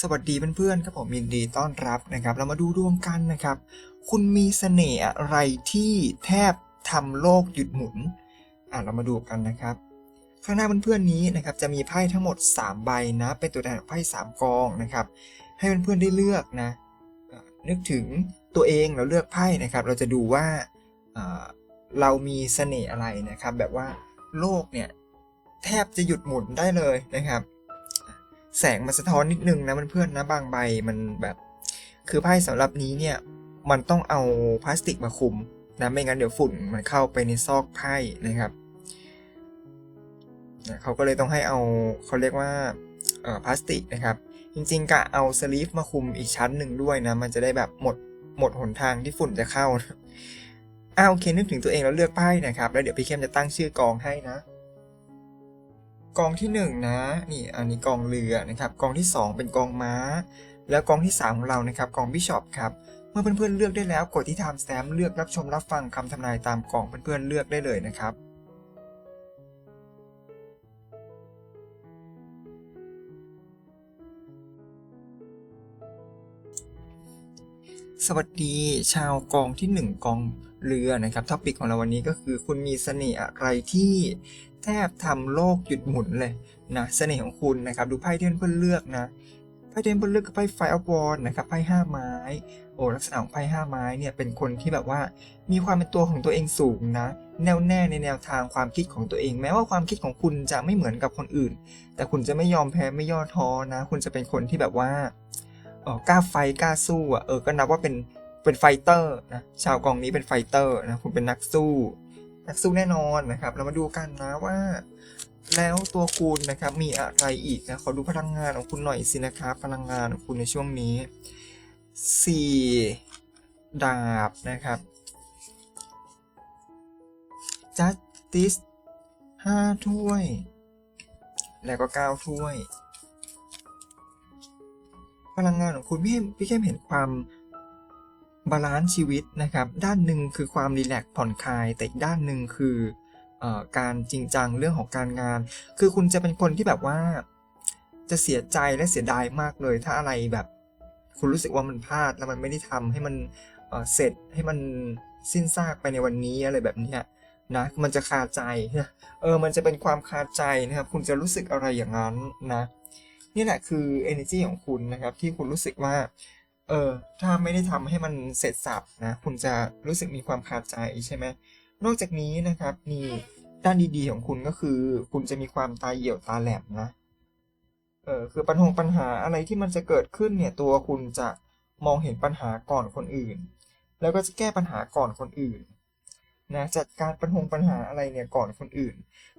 สวัสดีเพื่อนๆครับผมยินดีต้อนรับนะครับ เรามาดูดวงกันนะครับ คุณมีเสน่ห์อะไรที่แทบทำโลกหยุดหมุนอะเรามาดูกันนะครับ ข้างหน้าเพื่อนๆนี้นะครับจะมีไพ่ทั้งหมด 3 ใบนะเป็นตัวแทนไพ่3กองนะครับ ให้เพื่อนๆได้เลือกนะนึกถึงตัวเองเราเลือกไพ่นะครับ เราจะดูว่าเรามีเสน่ห์อะไรนะครับ แบบว่าโลกเนี่ยแทบจะหยุดหมุนได้เลยนะครับ แสงมันสะท้อนนิดนึงนะเพื่อนๆนะบางใบมันแบบคือไพ่สำหรับนี้เนี่ยมันต้องเอาพลาสติกมาคุมนะไม่งั้นเดี๋ยวฝุ่นมันเข้าไปในซอกไพ่นะครับนะเขาก็เลยต้องให้เอาเขาเรียกว่าพลาสติกนะครับ จริงๆกะเอาสลีฟมาคุมอีกชั้นหนึ่งด้วยนะ มันจะได้แบบหมดหมดหนทางที่ฝุ่นจะเข้าอ่าโอเคนึกถึงตัวเองแล้วเลือกไพ่นะครับ แล้วเดี๋ยวพี่เข้มจะตั้งชื่อกองให้นะกองที่หนึ่งนะนี่อันนี้กองเรือนะครับกองที่สองเป็นกองม้า แล้วกองที่สามของเรานะครับกองบิชอปครับเมื่อเพื่อนๆเลือกได้แล้วกดที่ Time Stamp เลือกรับชมรับฟังคำทำนายตามกล่องเพื่อนๆเลือกได้เลยนะครับ สวัสดีชาวกองที่ 1 กองเรือนะครับท็อปิกของเราวันนี้ก็คือคุณมีเสน่ห์อะไรที่แทบทำโลกหยุดหมุนเลยนะเสน่ห์ของคุณนะครับ ดูไพ่ที่เพื่อนเลือกนะไพ่ที่เพื่อนเลือกคือไพ่ไฟออฟวอนนะครับไพ่ห้าไม้โอ้ลักษณะของไพ่ห้าไม้เนี่ยเป็นคนที่แบบว่า มีความเป็นตัวของตัวเองสูงนะแน่วแน่ในแนวทางความคิดของตัวเอง แม้ว่าความคิดของคุณจะไม่เหมือนกับคนอื่น แต่คุณจะไม่ยอมแพ้ไม่ย่อท้อนะ คุณจะเป็นคนที่แบบว่า กล้าไฟกล้าสู้อะเออก็นับว่าเป็นเป็นไฟเตอร์นะชาวกองนี้เป็นไฟเตอร์นะคุณเป็นนักสู้ นักสู้แน่นอนนะครับ เรามาดูกันนะว่า แล้วตัวคุณนะครับมีอะไรอีกนะขอดูพลังงานของคุณหน่อยสินะครับพลังงานของคุณในช่วงนี้สี่ดาบนะครับ justice ห้าถ้วย แล้วก็เก้าถ้วย พลังงานของคุณพี่พี่เข้มเห็นความบาลานซ์ชีวิตนะครับ ด้านหนึ่งคือความรีแลกผ่อนคลาย แต่อีกด้านหนึ่งคืออการจริงจังเรื่องของการงาน คือคุณจะเป็นคนที่แบบว่า จะเสียใจและเสียดายมากเลย ถ้าอะไรแบบ คุณรู้สึกว่ามันพลาดแล้วมันไม่ได้ทำให้มันเเสร็จให้มันสิ้นซากไปในวันนี้อะไรแบบเนี้ยนะมันจะคาใจนะเออมันจะเป็นความคาใจนะครับ คุณจะรู้สึกอะไรอย่างนั้นนะ นี่แหละคือ energy ของคุณนะครับ ที่คุณรู้สึกว่า เออถ้าไม่ได้ทำให้มันเสร็จสับนะ คุณจะรู้สึกมีความคาใจใช่ไหมนอกจากนี้นะครับนี่ด้านดีๆของคุณก็คือ คุณจะมีความตาเหี่ยวตาแหลมนะเออคือปัญหาปัญหาอะไรที่มันจะเกิดขึ้นเนี่ยตัวคุณจะมองเห็นปัญหาก่อนคนอื่น แล้วก็จะแก้ปัญหาก่อนคนอื่นนะจัดการปัญหาปัญหาอะไรเนี่ยก่อนคนอื่น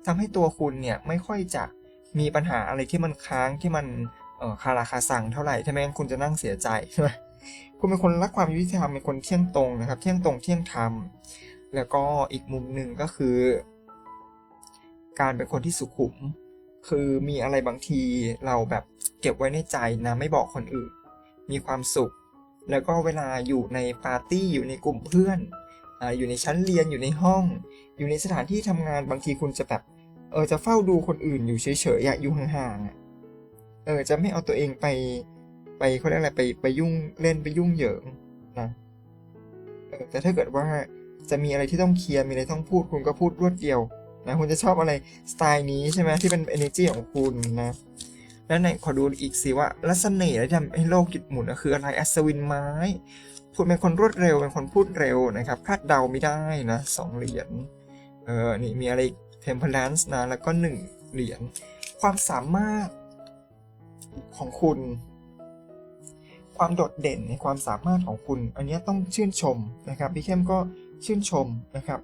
ทำให้ตัวคุณเนี่ยไม่ค่อยจะ มีปัญหาอะไรที่มันค้างที่มันคาราคาซังเท่าไหร่ถ้าไม่งั้นคุณจะนั่งเสียใจใช่ไหมคุณเป็นคนรักความยุติธรรมเป็นคนเที่ยงตรงนะครับ เที่ยงตรงเที่ยงธรรม แล้วก็อีกมุมหนึ่งก็คือ การเป็นคนที่สุขุม คือมีอะไรบางทีเราแบบเก็บไว้ในใจนะไม่บอกคนอื่น มีความสุข แล้วก็เวลาอยู่ในปาร์ตี้อยู่ในกลุ่มเพื่อนออยู่ในชั้นเรียนอยู่ในห้อง อยู่ในสถานที่ทำงานบางทีคุณจะแบบ เออจะเฝ้าดูคนอื่นอยู่เฉยๆอะอยู่ห่างๆเออจะไม่เอาตัวเองไปไปเขาเรียกอะไรไปไปยุ่งเล่นไปยุ่งเหยิงนะเออแต่ถ้าเกิดว่าจะมีอะไรที่ต้องเคลียร์มีอะไรต้องพูดคุณก็พูดรวดเดียวนะคุณจะชอบอะไรสไตล์นี้ใช่ไหมที่เป็น energy ของคุณนะแล้วไหนขอดูอีกสิว่าลักษณะที่ทำให้โลกหยุดหมุนคืออะไรอัศวินไม้ คุณเป็นคนรวดเร็วเป็นคนพูดเร็วนะครับคาดเดาไม่ได้นะสองเหรียญเออนี่มีอะไร เทมเพลนส์นะ แล้วก็หนึ่งเหรียญ ความสามารถของคุณ ความโดดเด่นในความสามารถของคุณ อันนี้ต้องชื่นชมนะครับ พี่เข้มก็ชื่นชมนะครับ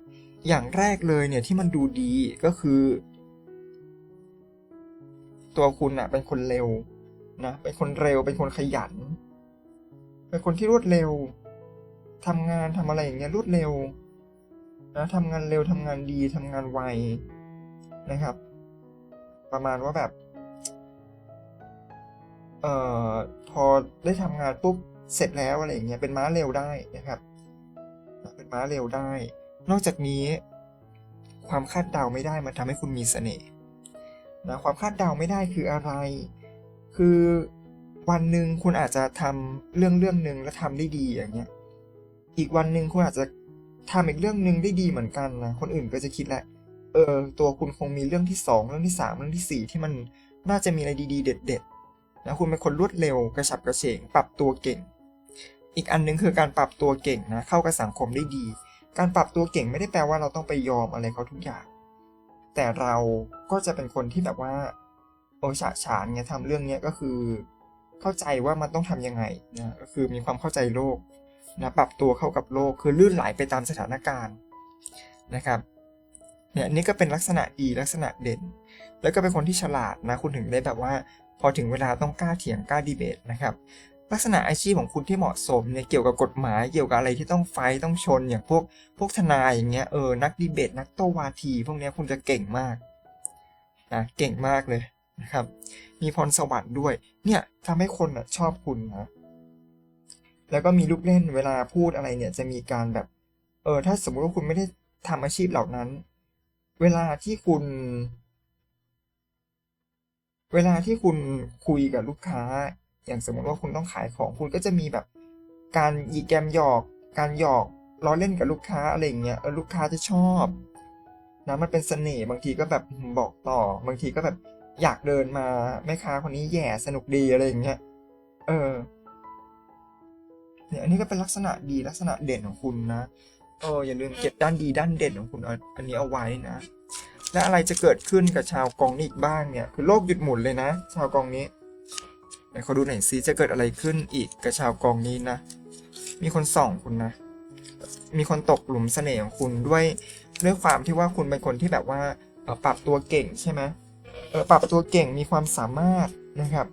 อย่างแรกเลยเนี่ยที่มันดูดีก็คือ ตัวคุณอะเป็นคนเร็วนะ เป็นคนเร็ว เป็นคนขยัน เป็นคนที่รวดเร็วทำงานทำอะไรอย่างเงี้ยรวดเร็ว นะทำงานเร็วทำงานดีทำงานไวนะครับ ประมาณว่าแบบ เอ่อพอได้ทำงานปุ๊บเสร็จแล้วอะไรอย่างเงี้ยเป็นม้าเร็วได้นะครับ เป็นม้าเร็วได้ นอกจากนี้ความคาดเดาไม่ได้มันทำให้คุณมีเสน่ห์นะความคาดเดาไม่ได้คืออะไร คือวันหนึ่งคุณอาจจะทำเรื่องเรื่องหนึ่งแล้วทำได้ดีอย่างเงี้ย อีกวันหนึ่งคุณอาจจะ ทำอีกเรื่องหนึ่งได้ดีเหมือนกันนะคนอื่นก็จะคิดแหละเออ ตัวคุณคงมีเรื่องที่สองเรื่องที่สามเรื่องที่สี่ที่มันน่าจะมีอะไรดีๆ เด็ดๆนะคุณเป็นคนรวดเร็วกระฉับกระเฉง ปรับตัวเก่ง อีกอันหนึงคือการปรับตัวเก่งนะเข้ากับสังคมได้ดี การปรับตัวเก่งไม่ได้แปลว่าเราต้องไปยอมอะไรเขาทุกอย่าง แต่เราก็จะเป็นคนที่แบบว่าโอฉะฉานเนี่ยทำเรื่องเนี้ยก็คือ เข้าใจว่ามันต้องทำยังไงนะก็คือมีความเข้าใจโลก นะปรับตัวเข้ากับโลกคือลื่นไหลไปตามสถานการณ์นะครับเนี่ยนี่ก็เป็นลักษณะดีลักษณะเด่น แล้วก็เป็นคนที่ฉลาดนะคุณถึงได้แบบว่า พอถึงเวลาต้องกล้าเถียงกล้าดีเบตนะครับลักษณะอาชีพของคุณที่เหมาะสมเนี่ยเกี่ยวกับกฎหมายเกี่ยวกับอะไรที่ต้องไฟต้องชนอย่างพวกพวกทนายอย่างเงี้ยเออนักดีเบตนักโตวาที พวกเนี้ยคุณจะเก่งมากนะเก่งมากเลยนะครับ มีพรสวรรค์ด้วย เนี่ยทำให้คนอะชอบคุณนะ แล้วก็มีลูกเล่นเวลาพูดอะไรเนี่ยจะมีการแบบ เออถ้าสมมุติว่าคุณไม่ได้ทำอาชีพเหล่านั้น เวลาที่คุณ เวลาที่คุณคุยกับลูกค้า อย่างสมมติว่าคุณต้องขายของคุณก็จะมีแบบการหยีแกมหยอก การหยอกล้อเล่นกับลูกค้าอะไรอย่างเงี้ยเออลูกค้าจะชอบนะมันเป็นเสน่ห์บางทีก็แบบบอกต่อ บางทีก็แบบอยากเดินมาแม่ค้าคนนี้แย่สนุกดีอะไรอย่างเงี้ยเออ เนี่ยอันนี้ก็เป็นลักษณะดีลักษณะเด่นของคุณนะเอออย่าลืมเก็บด้านดีด้านเด่นของคุณเอาอันนี้เอาไว้นะ และอะไรจะเกิดขึ้นกับชาวกองนี้อีกบ้างเนี่ยคือโลกหยุดหมุนเลยนะ ชาวกองนี้ไหนขอดูหน่อยซิจะเกิดอะไรขึ้นอีกกับชาวกองนี้นะ มีคนส่องคุณนะ มีคนตกหลุมเสน่ห์ของคุณด้วยด้วยความที่ว่าคุณเป็นคนที่แบบว่าเอ่อปรับตัวเก่งใช่ไหมเออปรับตัวเก่งมีความสามารถนะครับ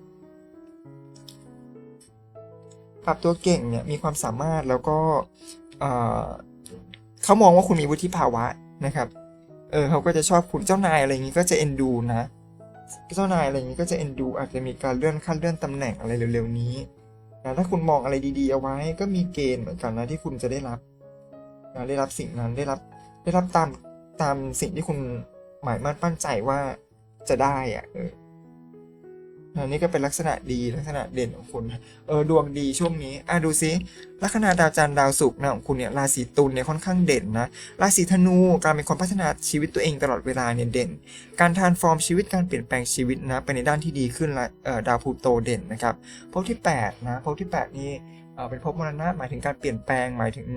ปรับตัวเก่งเนี่ยมีความสามารถแล้วก็เขามองว่าคุณมีวุฒิภาวะนะครับ เออเขาก็จะชอบคุณเจ้านายอะไรอย่างนี้ก็จะเอ็นดูนะเจ้านายอะไรอย่างนี้ก็จะเอ็นดูอาจจะมีการเลื่อนขั้นเลื่อนตำแหน่งอะไรเร็วๆนี้นะถ้าคุณมองอะไรดีๆเอาไว้ก็มีเกณฑ์เหมือนกันนะที่คุณจะได้รับนะได้รับสิ่งนั้นได้รับได้รับตามตามสิ่งที่คุณหมายมั่นปั้นใจว่าจะได้อะเออ อันนี้ก็เป็นลักษณะดีลักษณะเด่นของคุณเออดวงดีช่วงนี้อะดูซิลัคนาดาวจันทร์ดาวศุกร์นะของคุณเนี่ยราศีตุลเนี่ยค่อนข้างเด่นนะราศีธนูการเป็นคนพัฒนาชีวิตตัวเองตลอดเวลาเนี่ยเด่น การทานฟอร์มชีวิตการเปลี่ยนแปลงชีวิตนะไปในด้านที่ดีขึ้นละเออดาวพูโตเด่นนะครับภพที่8นะภพที่ 8 นี้เอ่อเป็นภพมรณะหมายถึงการเปลี่ยนแปลงหมายถึง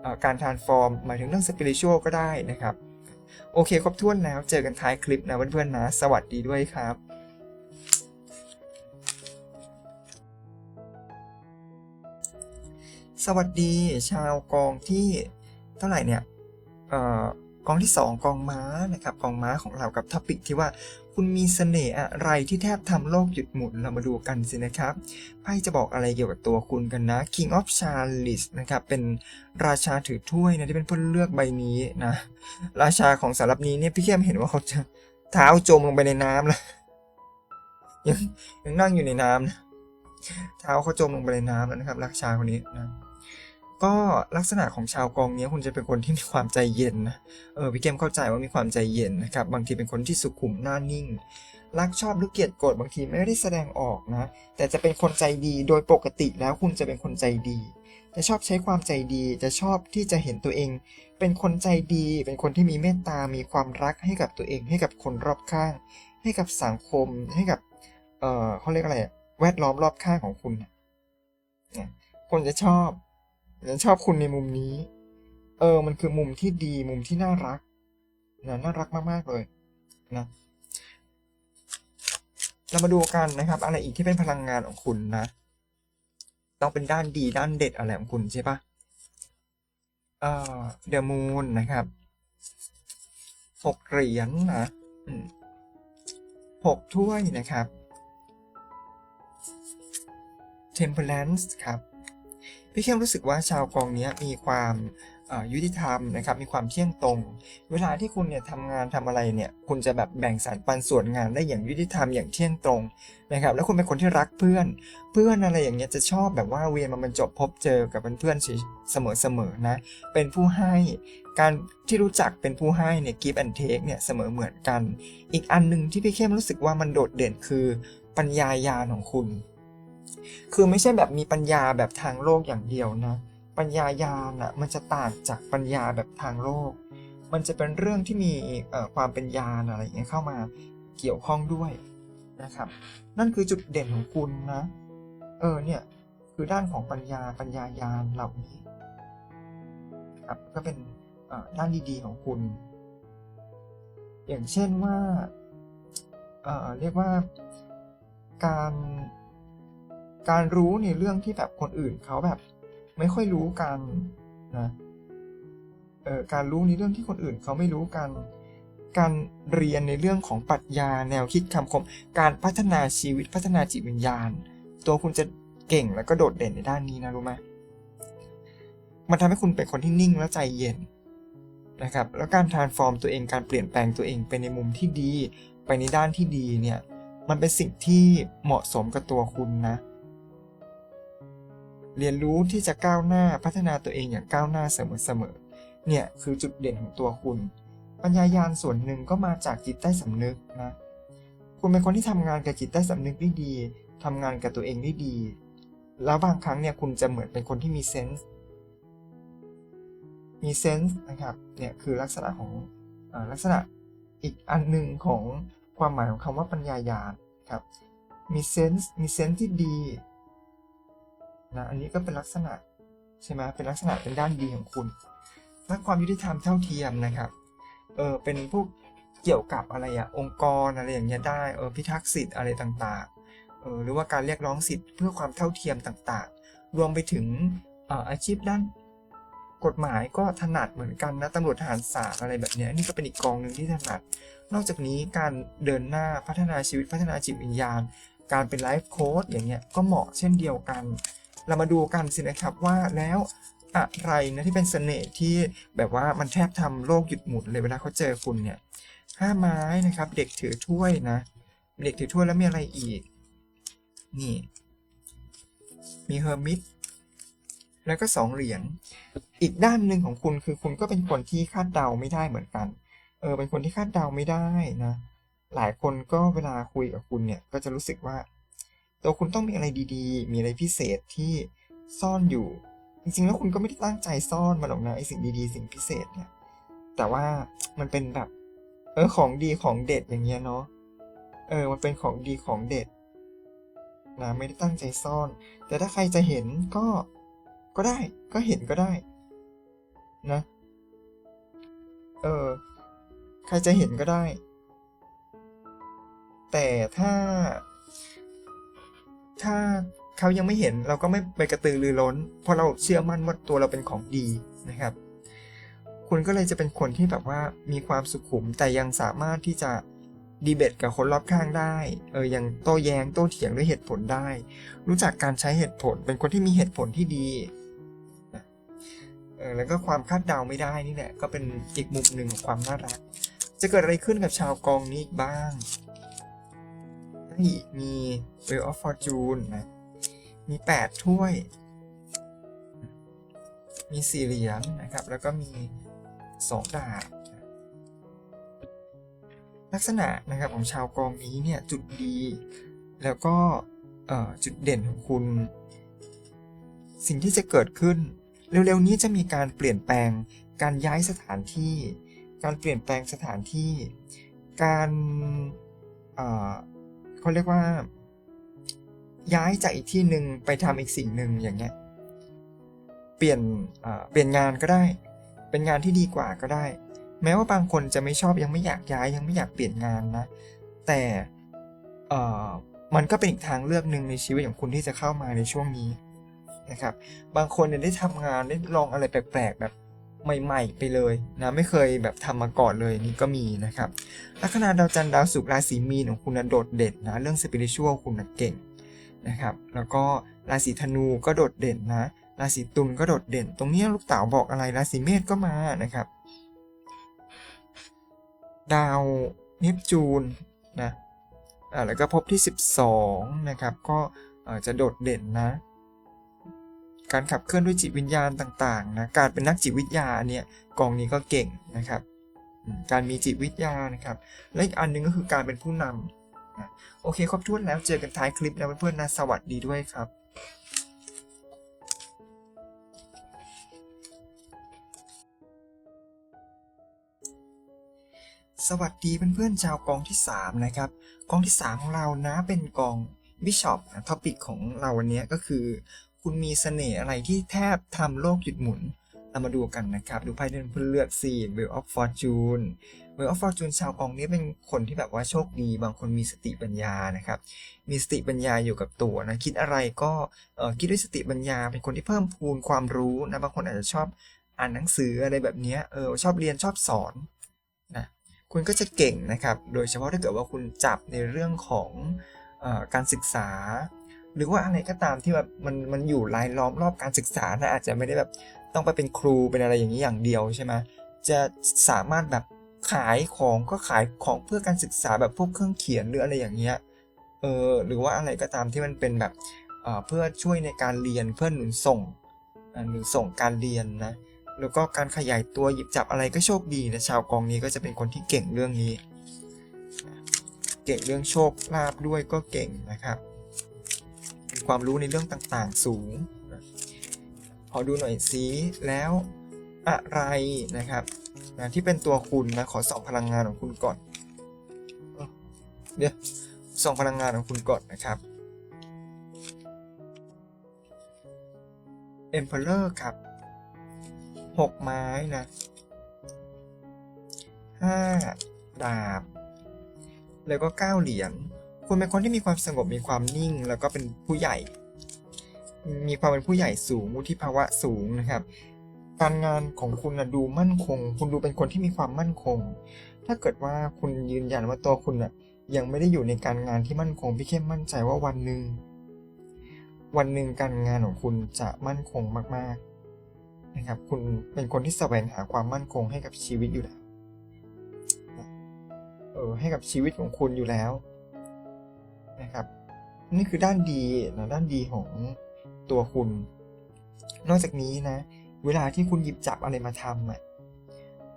เออการทานฟอร์มหมายถึงเรื่องสปิริชวลก็ได้นะครับโอเคครบถ้วนแล้วเจอกันท้ายคลิปนะเพื่อนๆนะ สวัสดีด้วยครับ สวัสดีชาวกองที่เท่าไหร่เนี่ยเอ่อกองที่ 2 กองม้านะครับกองม้าของเรากับท็อปิกที่ว่าคุณมีเสน่ห์อะไรที่แทบทำโลกหยุดหมุนเรามาดูกันสินะครับไพ่จะบอกอะไรเกี่ยวกับตัวคุณกันนะ King of Chalice นะครับเป็นราชาถือถ้วยนะที่เป็นผู้เลือกใบนี้นะ ราชาของสารบนี้เนี่ยพี่เข้มเห็นว่าเขาจะเท้าจมลงไปในน้ำแล้วยังยังนั่งอยู่ในน้ำนะเท้าเขาจมลงไปในน้ำแล้วนะครับ ราชาคนนี้นะ ก็ลักษณะของชาวกองเนี้ยคุณจะเป็นคนที่มีความใจเย็นนะเออพี่เกมเข้าใจว่ามีความใจเย็นนะครับ บางทีเป็นคนที่สุขุมหน้านิ่ง รักชอบหรือเกลียดโกรธบางทีไม่ได้แสดงออกนะ แต่จะเป็นคนใจดีโดยปกติแล้วคุณจะเป็นคนใจดี จะชอบใช้ความใจดีจะชอบที่จะเห็นตัวเอง เป็นคนใจดี เป็นคนที่มีเมตตา มีความรักให้กับตัวเอง ให้กับคนรอบข้าง ให้กับสังคม ให้กับ เออเขาเรียกอะไรแวดล้อมรอบข้างของคุณนะคนจะชอบ จะชอบคุณในมุมนี้ เออ มันคือมุมที่ดีมุมที่น่ารักนะน่ารักมากๆเลยนะเรามาดูกันนะครับ อะไรอีกที่เป็นพลังงานของคุณนะ ต้องเป็นด้านดีด้านเด็ดอะไรของคุณใช่ปะเอ่อเดอะมูนนะครับหกเหรียญนะหกถ้วยนะครับ Temperance ครับ พี่เข้มรู้สึกว่าชาวกองนี้มีความยุติธรรมนะครับ มีความเที่ยงตรง เวลาที่คุณเนี่ยทำงานทำอะไรเนี่ย คุณจะแบบแบ่งสรรปันส่วนงานได้อย่างยุติธรรมอย่างเที่ยงตรงนะครับ แล้วคุณเป็นคนที่รักเพื่อน เพื่อนอะไรอย่างเงี้ยจะชอบแบบว่าเวียนมาบรรจบพบเจอกับเพื่อนๆเสมอๆนะ เป็นผู้ให้ การที่รู้จักเป็นผู้ให้เนี่ย give and take เนี่ยเสมอเหมือนกัน อีกอันหนึ่งที่พี่เข้มรู้สึกว่ามันโดดเด่นคือปัญญายาของคุณ คือไม่ใช่แบบมีปัญญาแบบทางโลกอย่างเดียวนะ ปัญญายาณอะมันจะต่างจากปัญญาแบบทางโลก มันจะเป็นเรื่องที่มีความเป็นญาณอะไรอย่างเงี้ยเข้ามาเกี่ยวข้องด้วยนะครับ นั่นคือจุดเด่นของคุณนะ เออเนี่ยคือด้านของปัญญาปัญญายาณเหล่านี้ครับก็เป็นด้านดีๆของคุณ อย่างเช่นว่าเเรียกว่าการ การรู้ในเรื่องที่แบบคนอื่นเขาแบบ ไม่ค่อยรู้กันนะเอ่อการรู้ในเรื่องที่คนอื่นเขาไม่รู้กัน การเรียนในเรื่องของปรัชญาแนวคิดคำคม การพัฒนาชีวิตพัฒนาจิตวิญญาณ ตัวคุณจะเก่งแล้วก็โดดเด่นในด้านนี้นะรู้ไหมมันทำให้คุณเป็นคนที่นิ่งและใจเย็นนะครับ แล้วการทานฟอร์มตัวเองการเปลี่ยนแปลงตัวเองไปในมุมที่ดี ไปในด้านที่ดีเนี่ย มันเป็นสิ่งที่เหมาะสมกับตัวคุณนะ เรียนรู้ที่จะก้าวหน้าพัฒนาตัวเองอย่างก้าวหน้าเสมอๆเนี่ยคือจุดเด่นของตัวคุณ ปัญญายาณส่วนหนึ่งก็มาจากจิตใต้สำนึกนะคุณเป็นคนที่ทำงานกับจิตใต้สำนึกได้ดีทำงานกับตัวเองได้ดี แล้วบางครั้งเนี่ยคุณจะเหมือนเป็นคนที่มีเซนส์มีเซนส์นะครับเนี่ยคือลักษณะของอลักษณะอีกอันหนึ่งของความหมายของคำว่าปัญญายาณครับมีเซนส์มีเซนส์ที่ดี นะ อันนี้ก็เป็นลักษณะใช่ไหมเป็นลักษณะเป็นด้านดีของคุณและความยุติธรรมเท่าเทียมนะครับ เออเป็นพวกเกี่ยวกับอะไรอะองค์กรอะไรอย่างเงี้ยได้ เออพิทักษ์สิทธิ์อะไรต่างๆ เออหรือว่าการเรียกร้องสิทธิ์เพื่อความเท่าเทียมต่างๆ รวมไปถึงเอ่ออาชีพด้านกฎหมายก็ถนัดเหมือนกันนะตำรวจทหารศาสตร์อะไรแบบเนี้ยนี่ก็เป็นอีกกองหนึ่งที่ถนัด นอกจากนี้การเดินหน้าพัฒนาชีวิตพัฒนาจิตวิญญาณ การเป็นไลฟ์โค้ดอย่างเงี้ยก็เหมาะเช่นเดียวกัน เรามาดูกันสินะครับว่าแล้วอะไรนะที่เป็นเสน่ห์ที่แบบว่ามันแทบทำโลกหยุดหมุนเลยเวลาเขาเจอคุณเนี่ยห้าไม้นะครับ เด็กถือถ้วยนะ เด็กถือถ้วยแล้วมีอะไรอีก นี่ มีเฮอร์มิตแล้วก็สองเหรียญอีกด้านหนึ่งของคุณคือคุณก็เป็นคนที่คาดเดาไม่ได้เหมือนกัน เออ เป็นคนที่คาดเดาไม่ได้นะ หลายคนก็เวลาคุยกับคุณเนี่ย ก็จะรู้สึกว่า ตัวคุณต้องมีอะไรดีๆ มีอะไรพิเศษที่ซ่อนอยู่ จริงๆ แล้วคุณก็ไม่ได้ตั้งใจซ่อนมาหรอกนะไอสิ่งดีๆ สิ่งพิเศษเนี่ย แต่ว่ามันเป็นแบบ เออของดีของเด็ดอย่างเงี้ยเนาะ เออ มันเป็นของดีของเด็ดนะไม่ได้ตั้งใจซ่อน แต่ถ้าใครจะเห็นก็ก็ได้ ก็เห็นก็ได้ นะ เออ ใครจะเห็นก็ได้ แต่ถ้า ถ้าเขายังไม่เห็นเราก็ไม่ไปกระตือรือร้น เพราะเราเชื่อมั่นว่าตัวเราเป็นของดีนะครับ คุณก็เลยจะเป็นคนที่แบบว่ามีความสุขุมแต่ยังสามารถที่จะดีเบตกับคนรอบข้างได้ เออ ยังโต้แย้งโต้เถียงด้วยเหตุผลได้ รู้จักการใช้เหตุผล เป็นคนที่มีเหตุผลที่ดีเออแล้วก็ความคาดเดาไม่ได้นี่แหละ ก็เป็นอีกมุมหนึ่งของความน่ารัก จะเกิดอะไรขึ้นกับชาวกองนี้อีกบ้าง นี่มี Wheel of Fortune นะ มี8ถ้วย มีสี่เหรียญนะครับ แล้วก็มี2ดาบลักษณะนะครับของชาวกองนี้เนี่ยจุดดี แล้วก็จุดเด่นของคุณ สิ่งที่จะเกิดขึ้น เร็วๆนี้จะมีการเปลี่ยนแปลงการย้ายสถานที่ การเปลี่ยนแปลงสถานที่ การ เขาเรียกว่า ย้ายจากอีกที่หนึ่งไปทำอีกสิ่งหนึ่งอย่างเงี้ย เปลี่ยนเปลี่ยนงานก็ได้ เป็นงานที่ดีกว่าก็ได้ แม้ว่าบางคนจะไม่ชอบยังไม่อยากย้ายยังไม่อยากเปลี่ยนงานนะ แต่เออมันก็เป็นอีกทางเลือกหนึ่งในชีวิตของคุณที่จะเข้ามาในช่วงนี้นะครับ บางคนเนี่ยได้ทำงานได้ลองอะไรแปลกๆแบบ ใหม่ ๆ ไปเลยนะไม่เคยแบบทำมาก่อนเลยนี่ก็มีนะครับลัคนาดาวจันทร์ดาวศุกร์ราศีมีนของคุณนะโดดเด่นนะเรื่องสปิริชวคุณนะเก่งนะครับแล้วก็ราศีธนูก็โดดเด่นนะราศีตุลก็โดดเด่น ตรงนี้ลูกเต๋าบอกอะไรราศีเมษก็มานะครับ ดาวเนปจูนนะอ่าแล้วก็พบที่ 12นะครับก็จะโดดเด่นนะ การขับเคลื่อนด้วยจิตวิญญาณต่างๆนะการเป็นนักจิตวิทยาเนี่ยกองนี้ก็เก่งนะครับ การมีจิตวิทยานะครับ และอีกอันหนึงก็คือการเป็นผู้นำนะโอเคครบถ้วนแล้วเจอกันท้ายคลิปนะเพื่อนๆนะสวัสดีด้วยครับสวัสดีเพื่อนๆชาวกองที่ 3 นะครับ กองที่ 3 ของเรานะเป็นกองบิชอปนะท็อปิกของเราวันนี้ก็คือ คุณมีเสน่ห์อะไรที่แทบทำโลกหยุดหมุนเรามาดูกันนะครับ ดูไพ่เดินเพื่อเลือกสี่ Wheel of Fortune Wheel of Fortune ชาวกองนี้เป็นคนที่แบบว่าโชคดี บางคนมีสติปัญญานะครับ มีสติปัญญาอยู่กับตัวนะ คิดอะไรก็เออคิดด้วยสติปัญญา เป็นคนที่เพิ่มพูนความรู้นะ บางคนอาจจะชอบอ่านหนังสืออะไรแบบนี้เออชอบเรียนชอบสอนนะคุณก็จะเก่งนะครับ โดยเฉพาะถ้าเกิดว่าคุณจับในเรื่องของออการศึกษา หรือว่าอะไรก็ตามที่แบบมันมันอยู่รายล้อมรอบการศึกษานะอาจจะไม่ได้แบบต้องไปเป็นครูเป็นอะไรอย่างนี้อย่างเดียวใช่ไหมจะสามารถแบบขายของก็ขายของเพื่อการศึกษาแบบพวกเครื่องเขียนหรืออะไรอย่างเงี้ยเออหรือว่าอะไรก็ตามที่มันเป็นแบบเเพื่อช่วยในการเรียนเพื่อหนุนส่งหนุนส่งการเรียนนะแล้วก็การขยายตัวหยิบจับอะไรก็โชคดีนะชาวกองนี้ก็จะเป็นคนที่เก่งเรื่องนี้ เก่งเรื่องโชคลาภด้วยก็เก่งนะครับ ความรู้ในเรื่องต่างๆ สูงนะขอดูหน่อยสิแล้วอะไรนะครับนะที่เป็นตัวคุณนะขอส่องพลังงานของคุณก่อนเดี๋ยวส่องพลังงานของคุณก่อนนะครับ Emperor ครับหกไม้นะห้าดาบ แล้วก็เก้าเหรียญ คุณเป็นคนที่มีความสงบมีความนิ่ง แล้วก็เป็นผู้ใหญ่ มีความเป็นผู้ใหญ่สูงวุฒิภาวะสูงนะครับ การงานของคุณนะดูมั่นคง คุณดูเป็นคนที่มีความมั่นคง ถ้าเกิดว่าคุณยืนยันว่าตัวคุณนะยังไม่ได้อยู่ในการงานที่มั่นคงพี่เข้มมั่นใจว่าวันหนึ่งวันหนึ่งการงานของคุณจะมั่นคงมาก ๆ นะครับ คุณเป็นคนที่แสวงหาความมั่นคงให้กับชีวิตอยู่แล้วเออให้กับชีวิตของคุณอยู่แล้ว นะครับ นี่คือด้านดีนะด้านดีของตัวคุณ นอกจากนี้นะ เวลาที่คุณหยิบจับอะไรมาทำอะ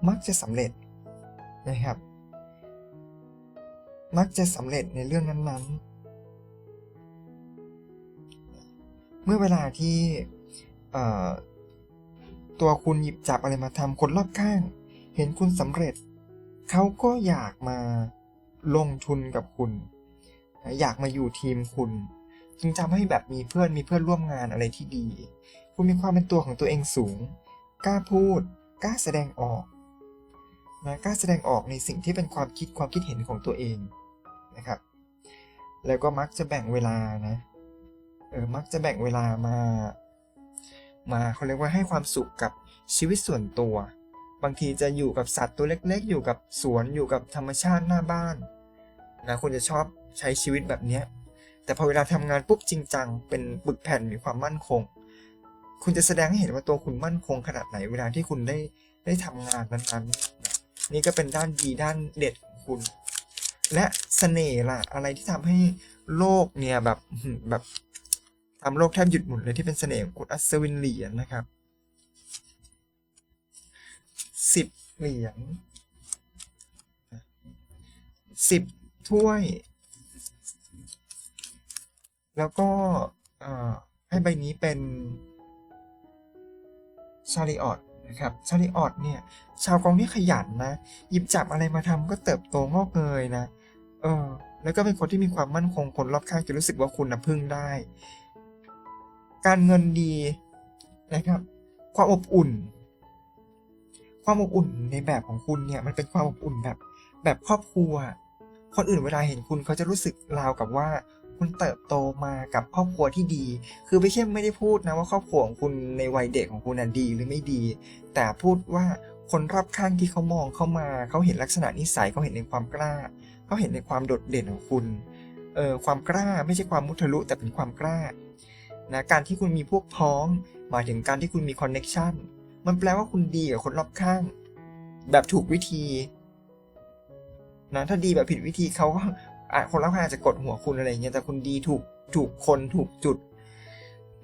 มักจะสำเร็จนะครับ มักจะสำเร็จในเรื่องนั้นๆ เมื่อเวลาที่ตัวคุณหยิบจับอะไรมาทำคนรอบข้าง เห็นคุณสำเร็จ เขาก็อยากมาลงทุนกับคุณ อยากมาอยู่ทีมคุณ จึงทำให้แบบมีเพื่อนมีเพื่อนร่วมงานอะไรที่ดี คุณมีความเป็นตัวของตัวเองสูง กล้าพูด กล้าแสดงออกนะกล้าแสดงออกในสิ่งที่เป็นความคิดความคิดเห็นของตัวเองนะครับ แล้วก็มักจะแบ่งเวลานะเออมักจะแบ่งเวลามา มาเขาเรียกว่าให้ความสุขกับชีวิตส่วนตัว บางทีจะอยู่กับสัตว์ตัวเล็กๆ อยู่กับสวนอยู่กับธรรมชาติหน้าบ้านนะคุณจะชอบ ใช้ชีวิตแบบเนี้ยแต่พอเวลาทำงานปุ๊บจริงจัง เป็นปึกแผ่นมีความมั่นคง คุณจะแสดงให้เห็นว่าตัวคุณมั่นคงขนาดไหน เวลาที่คุณได้ได้ทำงานนั้นๆนี่ก็เป็นด้านดีด้านเด็ดของคุณ และเสน่ห์ล่ะ อะไรที่ทำให้โลกเนี่ยแบบแบบทำโลกแทบหยุดหมุนเลยที่เป็นเสน่ห์ของคุณอัศวินเหรียญนะครับสิบเหรียญสิบถ้วย แล้วก็ให้ใบนี้เป็นชาริออตนะครับชาริออตเนี่ย ชาวกองนี้ขยันนะ หยิบจับอะไรมาทำก็เติบโตงอกเงยนะ เออ แล้วก็เป็นคนที่มีความมั่นคง คนรอบข้างจะรู้สึกว่าคุณนะพึ่งได้ การเงินดีนะครับ ความอบอุ่น ความอบอุ่นในแบบของคุณเนี่ย มันเป็นความอบอุ่นแบบแบบครอบครัว คนอื่นเวลาเห็นคุณเขาจะรู้สึกราวกับว่า คุณเติบโตมากับครอบครัวที่ดี คือไม่ใช่ไม่ได้พูดนะว่าครอบครัวของคุณในวัยเด็กของคุณน่ะดีหรือไม่ดี แต่พูดว่าคนรอบข้างที่เขามองเข้ามาเขาเห็นลักษณะนิสัยเขาเห็นในความกล้าเขาเห็นในความโดดเด่นของคุณเออความกล้าไม่ใช่ความมุทะลุแต่เป็นความกล้านะการที่คุณมีพวกพ้องหมายถึงการที่คุณมีคอนเน็ชันมันแปลว่าคุณดีกับคนรอบข้าง แบบถูกวิธีนะถ้าดีแบบผิดวิธีเขาก็ อะคนรอบงอาจจะกดหัวคุณอะไรเงี้ยแต่คุณดีถูกถูกคนถูกจุด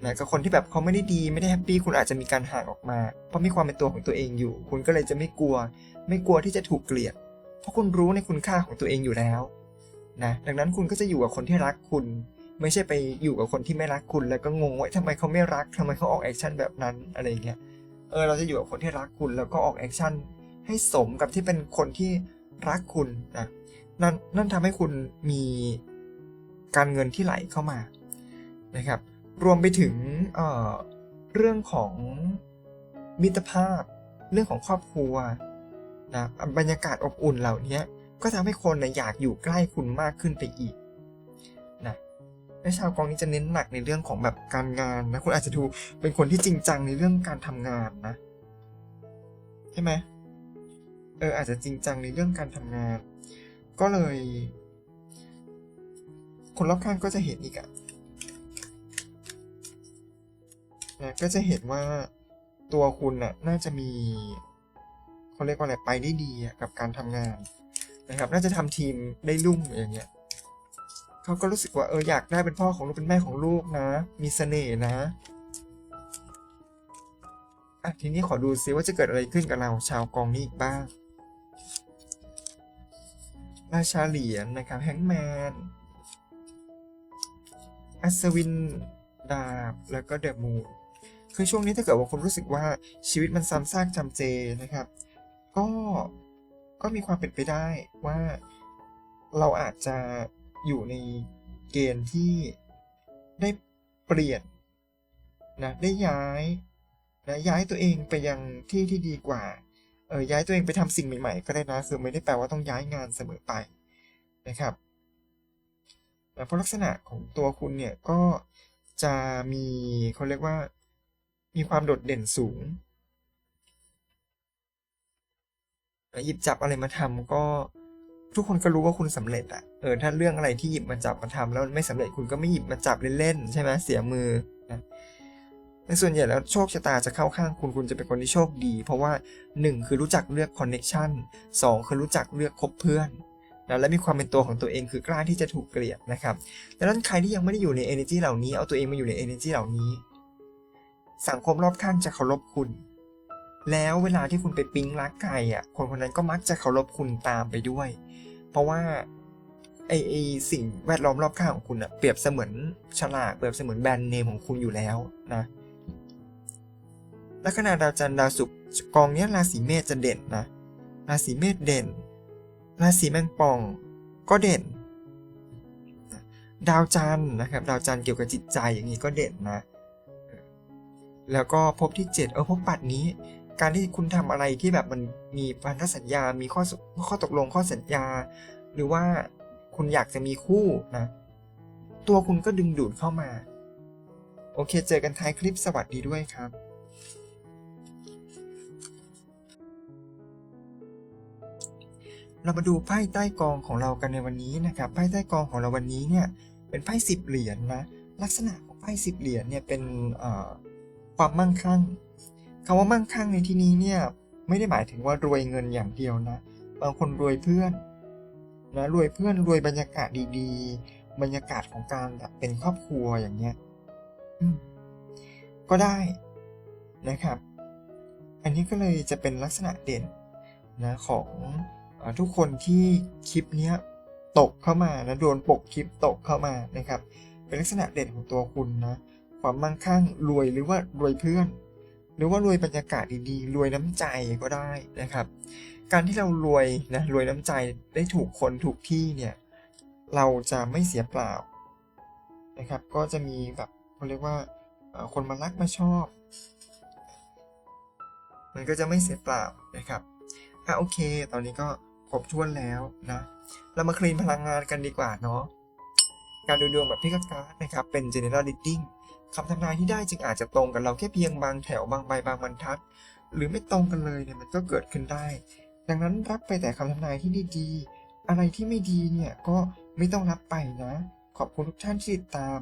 นะกับคนที่แบบเขาไม่ได้ดีไม่ได้แฮปปี้คุณอาจจะมีการห่างออกมา เพราะมีความเป็นตัวของตัวเองอยู่ คุณก็เลยจะไม่กลัว ไม่กลัวที่จะถูกเกลียด เพราะคุณรู้ในคุณค่าของตัวเองอยู่แล้วนะดังนั้นคุณก็จะอยู่กับคนที่รักคุณ ไม่ใช่ไปอยู่กับคนที่ไม่รักคุณแล้วก็งงว่าทำไมเขาไม่รักทำไมเขาออกแอคชั่นแบบนั้นอะไรเงี้ยเออเราจะอยู่กับคนที่รักคุณแล้วก็ออกแอคชั่นให้สมกับที่เป็นคนที่รักคุณนะ นั่นนั่นทำให้คุณมีการเงินที่ไหลเข้ามานะครับ รวมไปถึงเเรื่องของมิตรภาพ เรื่องของครอบครัวนะบรรยากาศอบอุ่นเหล่านี้ก็ทำให้คนนะอยากอยู่ใกล้คุณมากขึ้นไปอีกนะและชาวกองนี้จะเน้นหนักในเรื่องของแบบการงานนะคุณอาจจะดูเป็นคนที่จริงจังในเรื่องการทำงานนะใช่ไหมเอออาจจะจริงจังในเรื่องการทำงาน ก็เลย คนรอบข้างก็จะเห็นอีกอะนะก็จะเห็นว่าตัวคุณน่ะน่าจะมีเขาเรียกว่าอะไรไปได้ดีกับการทำงานนะครับ น่าจะทำทีมได้รุ่งอย่างเงี้ยเขาก็รู้สึกว่าเอออยากได้เป็นพ่อของลูกเป็นแม่ของลูกนะ มีเสน่ห์นะอะทีนี้ขอดูซิว่าจะเกิดอะไรขึ้นกับเราชาวกองนี้อีกบ้าง ราชาเหรียญนะครับแฮงแมนอัศวินดาบ แล้วก็เดอะมูนคือช่วงนี้ถ้าเกิดว่าคุณรู้สึกว่าชีวิตมันซ้ำซากจำเจนะครับ ก็ก็มีความเป็นไปได้ว่าเราอาจจะอยู่ในเกณฑ์ที่ได้เปลี่ยนนะได้ย้ายนะย้ายตัวเองไปยังที่ที่ดีกว่า เออย้ายตัวเองไปทำสิ่งใหม่ๆ ก็ได้นะคือไม่ได้แปลว่าต้องย้ายงานเสมอไปนะครับเพราะลักษณะของตัวคุณเนี่ยก็จะมีเขาเรียกว่ามีความโดดเด่นสูง หยิบจับอะไรมาทำก็ทุกคนก็รู้ว่าคุณสำเร็จอะเออถ้าเรื่องอะไรที่หยิบมาจับมาทำแล้วไม่สำเร็จคุณก็ไม่หยิบมาจับเล่นๆใช่ไหมเสียมือนะ ในส่วนใหญ่แล้วโชคชะตาจะเข้าข้างคุณคุณจะเป็นคนที่โชคดี เพราะว่า 1 คือรู้จักเลือกคอนเน็ชันสองคือรู้จักเลือกคบเพื่อนนะและมีความเป็นตัวของตัวเองคือกล้าที่จะถูกเกลียดนะครับดังนั้นใครที่ยังไม่ได้อยู่ใน energy เหล่านี้เอาตัวเองมาอยู่ใน energy เหล่านี้ สังคมรอบข้างจะเคารพคุณ แล้วเวลาที่คุณไปปิ๊งรักใครอะคนคนนั้นก็มักจะเคารพคุณตามไปด้วย เพราะว่าไอไอสิ่งแวดล้อมรอบข้างของคุณอะเปรียบเสมือนฉลากเปรียบเสมือนแบรนด์เนมของคุณอยู่แล้วนะ ละขณะดาวจันทร์ดาวศุกร์กองนี้ราศีเมษจะเด่นนะ ราศีเมษเด่น ราศีแมงป่องก็เด่น ดาวจันทร์นะครับ ดาวจันทร์เกี่ยวกับจิตใจอย่างนี้ก็เด่นนะ แล้วก็พบที่ 7 เออพบปัดนี้ การที่คุณทำอะไรที่แบบมันมีพันธสัญญา มีข้อข้อตกลงข้อสัญญา หรือว่าคุณอยากจะมีคู่นะ ตัวคุณก็ดึงดูดเข้ามา โอเค เจอกันท้ายคลิปสวัสดีด้วยครับ เรามาดูไพ่ใต้กองของเรากันในวันนี้นะครับไพ่ใต้กองของเราวันนี้เนี่ยเป็นไพ่สิบเหรียญนะลักษณะของไพ่สิบเหรียญเนี่ยเป็นความมั่งคั่งคำว่ามั่งคั่งในที่นี้เนี่ยไม่ได้หมายถึงว่ารวยเงินอย่างเดียวนะ บางคนรวยเพื่อนนะรวยเพื่อนรวยบรรยากาศดีๆ บรรยากาศของการแบบเป็นครอบครัวอย่างเงี้ยก็ได้นะครับ อันนี้ก็เลยจะเป็นลักษณะเด่นนะของ ทุกคนที่คลิปนี้ตกเข้ามานะโดนปกคลิปตกเข้ามานะครับ เป็นลักษณะเด่นของตัวคุณนะความมั่งคั่งรวยหรือว่ารวยเพื่อน หรือว่ารวยบรรยากาศดีๆรวยน้ำใจก็ได้นะครับ การที่เรารวยนะรวยน้ำใจได้ถูกคนถูกที่เนี่ยเราจะไม่เสียเปล่านะครับ ก็จะมีแบบเขาเรียกว่าคนมารักมาชอบ มันก็จะไม่เสียเปล่านะครับอะโอเค ตอนนี้ก็ ครบถ้วนแล้วนะ เรามาคลีนพลังงานกันดีกว่าเนาะ การดูดวงแบบพิกาการ์ดนะครับ เป็น general reading คำทำนายที่ได้จึงอาจจะตรงกับเราแค่เพียงบางแถวบางใบบางบรรทัด หรือไม่ตรงกันเลยเนี่ยมันก็เกิดขึ้นได้ ดังนั้นรับไปแต่คำทำนายที่ดีๆ อะไรที่ไม่ดีเนี่ยก็ไม่ต้องรับไปนะ ขอบคุณทุกท่านที่ติดตาม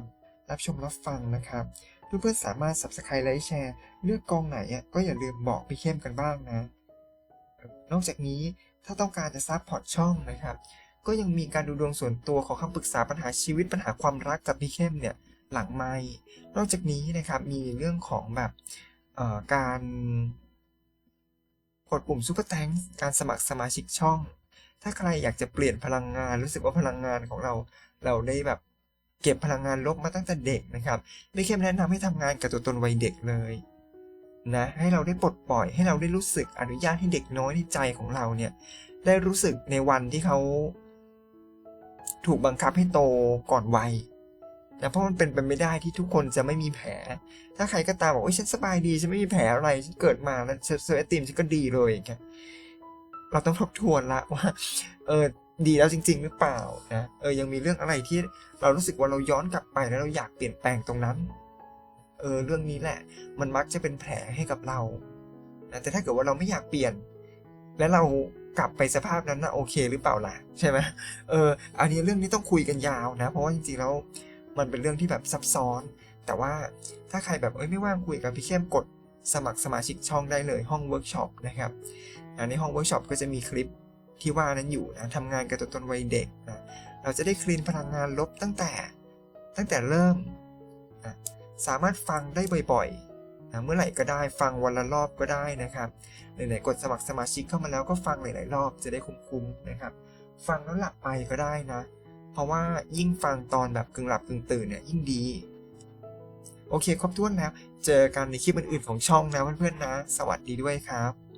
รับชมรับฟังนะครับเพื่อนๆสามารถ subscribe ไลค์แชร์ เลือกกองไหนอะก็อย่าลืมบอกพี่เข้มกันบ้างนะ นอกจากนี้ ถ้าต้องการจะซัพพอร์ตช่องนะครับ ก็ยังมีการดูดวงส่วนตัวขอคำปรึกษาปัญหาชีวิตปัญหาความรักกับพี่เข้มเนี่ยหลังไม่นอกจากนี้นะครับมีเรื่องของแบบการกดปุ่มซุปเปอร์แตงการสมัครสมาชิกช่อง ถ้าใครอยากจะเปลี่ยนพลังงานรู้สึกว่าพลังงานของเราเราได้แบบเก็บพลังงานลบมาตั้งแต่เด็กนะครับพี่เข้มแนะนำให้ทำงานกับตัวตนวัยเด็กเลย นะให้เราได้ปลดปล่อยให้เราได้รู้สึกอนุญาตให้เด็กน้อยในใจของเราเนี่ยได้รู้สึกในวันที่เขา ถูกบังคับให้โตก่อนวัยนะเพราะมันเป็นไปไม่ได้ที่ทุกคนจะไม่มีแผล ถ้าใครก็ตามบอกว่าฉันสบายดีฉันไม่มีแผลอะไรฉันเกิดมาแล้วเซอร์เอติมฉันก็ดีเลยอย่างเงี้ยเราต้องทบทวนละว่าเออดีแล้วจริง ๆ หรือเปล่านะเออยังมีเรื่องอะไรที่เรารู้สึกว่าเราย้อนกลับไปแล้วเราอยากเปลี่ยนแปลงตรงนั้น เออเรื่องนี้แหละ มันมักจะเป็นแผลให้กับเรานะแต่ถ้าเกิดว่าเราไม่อยากเปลี่ยน และเรากลับไปสภาพนั้นนะโอเคหรือเปล่าล่ะใช่ไหมเอออันนี้เรื่องนี้ต้องคุยกันยาวนะ เพราะว่าจริงๆแล้วมันเป็นเรื่องที่แบบซับซ้อน แต่ว่าถ้าใครแบบเอ้ยไม่ว่างคุยกับพี่เข้มกดสมัครสมาชิกช่องได้เลยห้องเวิร์กช็อปนะครับในห้องเวิร์กช็อปก็จะมีคลิปที่ว่านั้นอยู่นะทำงานกับตัวตนวัยเด็กนะเราจะได้คลีนพลังงานลบตั้งแต่ ตั้งแต่เริ่ม สามารถฟังได้บ่อยๆนะเมื่อไหร่ก็ได้ฟังวันละรอบก็ได้นะครับไหนๆกดสมัครสมาชิกเข้ามาแล้วก็ฟังหลายๆรอบจะได้คุ้มๆนะครับ ฟังแล้วหลับไปก็ได้นะ เพราะว่ายิ่งฟังตอนแบบกึ่งหลับกึ่งตื่นเนี่ยยิ่งดี โอเคครบถ้วนแล้ว เจอกันในคลิปอื่นๆของช่องนะเพื่อนๆนะ สวัสดีด้วยครับ